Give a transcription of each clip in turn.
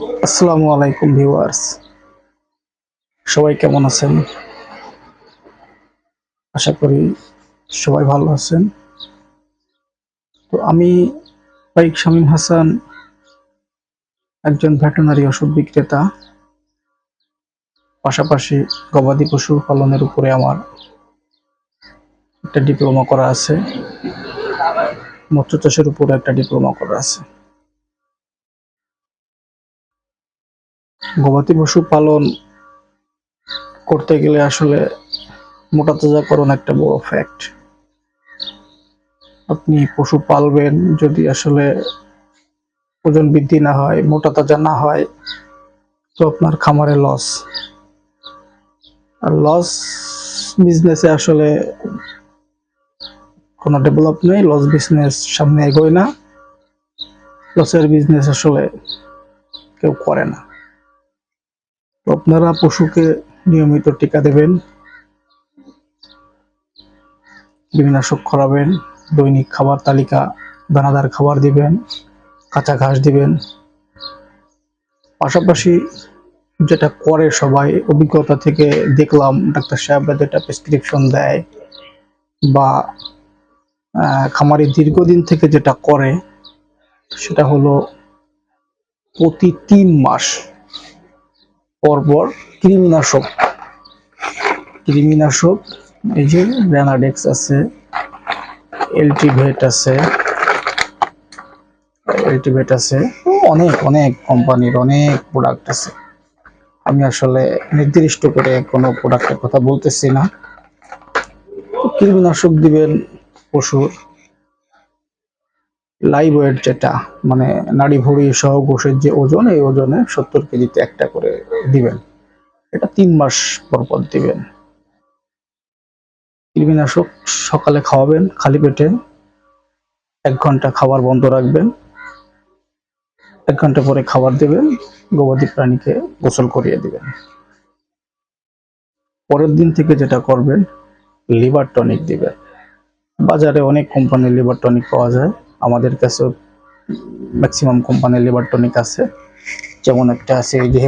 আসসালামু আলাইকুম ভিউয়ার্স। সবাই কেমন আছেন? আশা করি সবাই ভালো আছেন। তো আমি বাইক শামীম হাসান, একজন ভেটেনারি ওষুধ বিক্রেতা। পাশাপাশি গবাদি পশু পালনের উপরে আমার একটা ডিপ্লোমা করা আছে। মৎস্য চাষের উপরে একটা ডিপ্লোমা করা আছে। গবাদি পশু পালন করতে গেলে আসলে মোটা তাজা তাজাকরণ একটা বড় ফ্যাক্ট আপনি পশু পালবেন যদি আসলে ওজন বৃদ্ধি না হয়, মোটা তাজা না হয়, তো আপনার খামারে লস আর লস বিজনেসে আসলে কোনো ডেভেলপ নেই লস বিজনেস সামনে এগোয় না লসের বিজনেস আসলে কেউ করে না। তো আপনারা পশুকে নিয়মিত টিকা দেবেন, কীটনাশক করাবেন দৈনিক খাবার তালিকা, দানাদার খাবার দিবেন, কাঁচা ঘাস দিবেন। পাশাপাশি যেটা করে সবাই, অভিজ্ঞতা থেকে দেখলাম, ডাক্তার সাহেবরা যেটা প্রেসক্রিপশন দেয় বা খামারি দীর্ঘদিন থেকে যেটা করে, সেটা হলো প্রতি তিন মাস পরপর কৃমিনাশক। কৃমিনাশক, এই যে র্যানাডেক্স আছে এলটিভেট আছে এলটিভেট আছে, অনেক অনেক কোম্পানির অনেক প্রোডাক্ট আছে। আমি আসলে নির্দিষ্ট করে কোনো প্রোডাক্টের কথা বলতেছি না। কৃমিনাশক দিবেন পশুর। লাইভ ওয়েট যেটা মানে নাড়ি ভুড়ি সহ গোষের যে ওজন, এই ওজনে সত্তর কেজিতে একটা করে দিবেন। এটা তিন মাস পর পর দিবেন। কৃমিনাশক সকালে খাওয়াবেন খালি পেটে। এক ঘণ্টা খাবার বন্ধ রাখবেন। এক ঘণ্টা পরে খাবার দেবেন, গবাদি প্রাণীকে গোসল করিয়ে দিবেন। পরের দিন থেকে যেটা করবেন, লিভার টনিক দিবেন। বাজারে অনেক কোম্পানির লিভার টনিক পাওয়া যায়। আমাদের কাছে ম্যাক্সিমাম কোম্পানির লিভার টনিক আছে। যেমন একটা আছে এই যে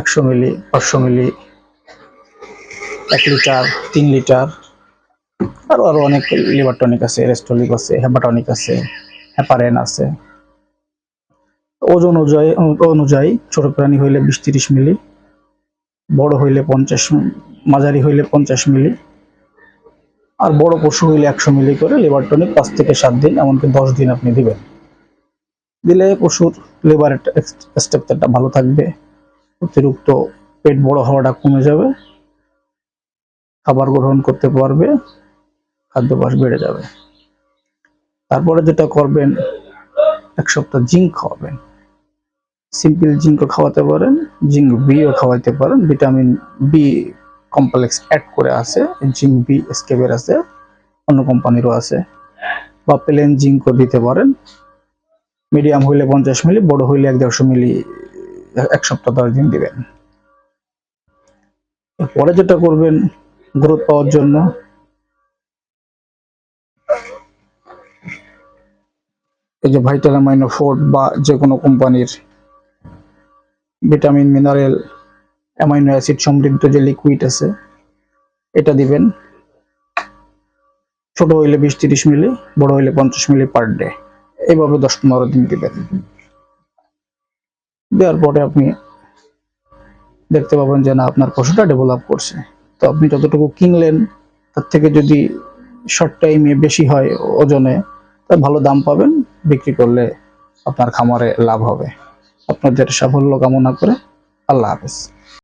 একশো মিলি, পাঁচশো মিলি, এক লিটার, তিন লিটার। আরও আরও অনেক লিভার টনিক আছে রেস্টোলিক আছে হেপাটনিক আছে হেপারেন আছে। ওজন অনুযায়ী অনুযায়ী ছোট প্রাণী হইলে বিশ তিরিশ মিলি, বড় হইলে পঞ্চাশ, মাঝারি হইলে পঞ্চাশ মিলি। আর বড় পশু হইলে একশো মিলি করে লিভার টনিক পাঁচ থেকে সাত দিন, এমনকি দশ দিন আপনি দিবেন। দিলে পশুর লিভার স্ট্রাকচারটা ভালো থাকবে, অতিরিক্ত পেট বড় হওয়াটা কমে যাবে, খাবার গ্রহণ করতে পারবে খাদ্যাভ্যাস বেড়ে যাবে। তারপরে যেটা করবেন, এক সপ্তাহ জিঙ্ক খাওয়াবেন। সিম্পল জিঙ্কও খাওয়াতে পারেন, জিঙ্ক বিও খাওয়াতে পারেন ভিটামিন বি কমপ্লেক্স অ্যাড করে আছে জিঙ্ক বি স্কেবের আছে, অন্য কোম্পানিরও আছে। বা প্লেন জিঙ্কও দিতে পারেন। মিডিয়াম হইলে পঞ্চাশ মিলি, বড় হইলে এক দেড়শো মিলি, এক সপ্তাহ দশ দিন দিবেন। পরে যেটা করবেন গ্রোথ পাওয়ার জন্য। এই যে ভাইটাল অ্যামাইনো ফোর্ট বা যে কোনো কোম্পানির ভিটামিন মিনারেল অ্যামাইনো অ্যাসিড সমৃদ্ধ যে লিকুইড আছে, এটা দিবেন। ছোট হইলে বিশ তিরিশ মিলি, বড় হইলে পঞ্চাশ মিলি পার ডে এইভাবে দশ পনেরো দিন দিবেন। দেওয়ার পরে আপনি দেখতে পাবেন যে না, আপনার পশুটা ডেভেলপ করছে। তো আপনি যতটুকু কিনলেন, তার থেকে যদি শর্ট টাইমে বেশি হয় ওজনে তা ভালো দাম পাবেন, বিক্রি করলে আপনার খামারে লাভ হবে। আপনাদের সাফল্য কামনা করে আল্লাহ হাফেজ।